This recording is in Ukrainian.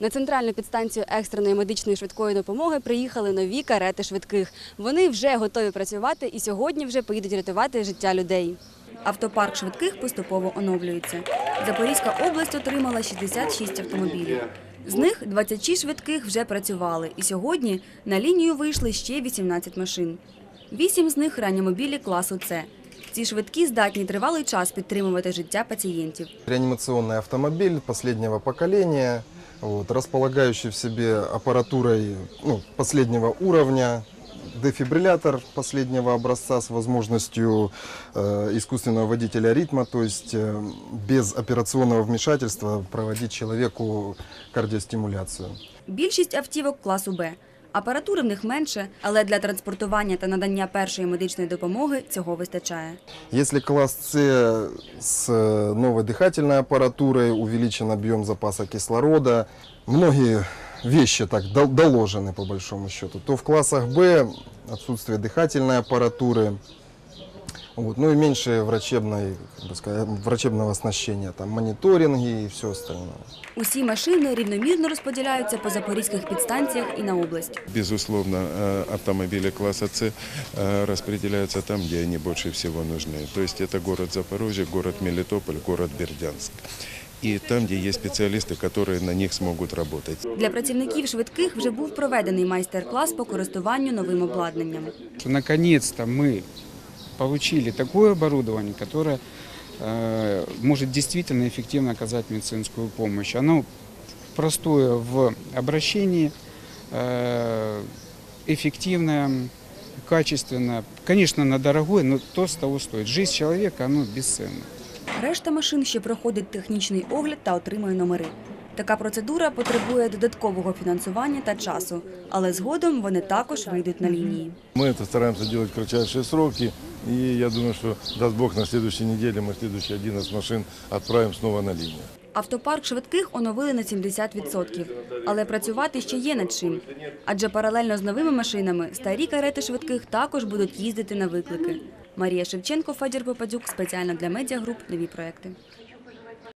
На центральну підстанцію екстреної медичної швидкої допомоги приїхали нові карети швидких. Вони вже готові працювати і сьогодні вже поїдуть рятувати життя людей. Автопарк швидких поступово оновлюється. Запорізька область отримала 66 автомобілів. З них 26 швидких вже працювали, і сьогодні на лінію вийшли ще 18 машин. Вісім з них ранньомобілі класу С. Ці швидкі здатні тривалий час підтримувати життя пацієнтів. Реанимационный автомобиль последнего поколения, вот, располагающий в себе аппаратурой ну, последнего уровня, дефибриллятор последнего образца с возможностью э, искусственного водителя ритма, то есть э, без операционного вмешательства проводить человеку кардиостимуляцию. Більшість автівок класу Б. Апаратури в них менше, але для транспортування та надання першої медичної допомоги цього вистачає. Если класс С с э, новой дыхательной аппаратурой, увеличен объем запаса кислорода, многие вещи так дол- доложены по большому счету, то в классах Б отсутствие дыхательной аппаратуры, вот, ну и меньше врачебной, как бы сказать, врачебного оснащения, там мониторинги и все остальное. Усі машини рівномірно розподіляються по запорізьких підстанціях і на область. Безусловно, э, автомобили класса С э, распределяются там, где они больше всего нужны. То есть это город Запорожье, город Мелитополь, город Бердянск. И там, где есть специалисты, которые на них смогут работать. Для працівників швидких вже був проведений майстер-клас по користуванню новим обладнанням. что наконец-то мы получили такое оборудование, которое э, может действительно эффективно оказать медицинскую помощь. Оно простое в обращении, э, эффективное, качественное. Конечно, на дорогое, но то с того стоит. Жизнь человека, оно бесценно. Решта машин ще проходить технічний огляд та отримує номери. Така процедура потребує додаткового фінансування та часу, але згодом вони також вийдуть на лінії. Мы это стараемся делать в кратчайшие сроки. И я думаю, что даст Бог на следующей неделе мы следующие 11 машин отправим снова на линию. Автопарк швидких оновили на 70%. Але працювати ще є над чим. Адже паралельно з новими машинами старі карети швидких також будуть їздити на виклики. Марія Шевченко, Федір Попадюк. Спеціально для медіагруп. Нові проекти.